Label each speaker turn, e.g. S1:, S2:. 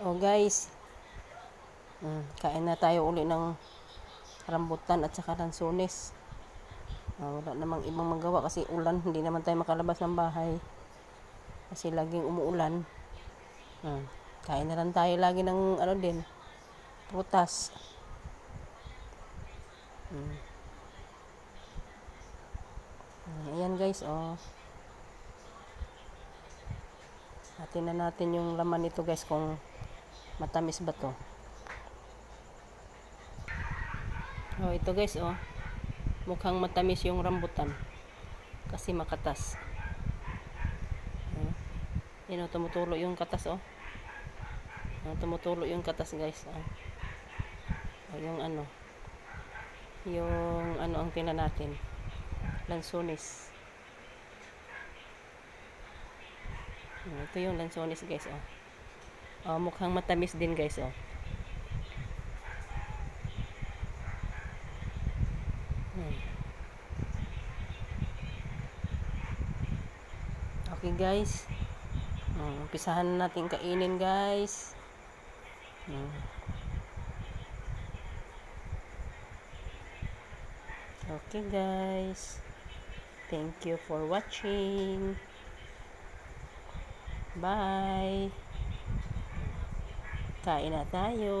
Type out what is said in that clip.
S1: Oh guys, mm, kain na tayo uli ng rambutan at saka lansones. Ah, wala namang ibang magawa kasi ulan, hindi naman tayo makalabas ng bahay. Kasi laging umuulan. Mm, kain na lang tayo lagi ng ano din, prutas. Mm, Ayan guys, oh. Atin na natin yung laman nito guys kung matamis ba to. Oh, ito guys, oh. Mukhang matamis yung rambutan. Kasi makatas. Oh. Yan, oh, tumutulo yung katas, oh. Oh, tumutulo yung katas, guys. Oh. Oh, yung ano. Yung ano ang tina natin. Lansones. Oh, ito yung lansones, guys, oh. Oh, mukhang matamis din, guys, oh. Hmm. Okay guys. Um, umpisahan na natin kainin guys. Hmm. Okay guys. Thank you for watching. Bye. Kain na tayo.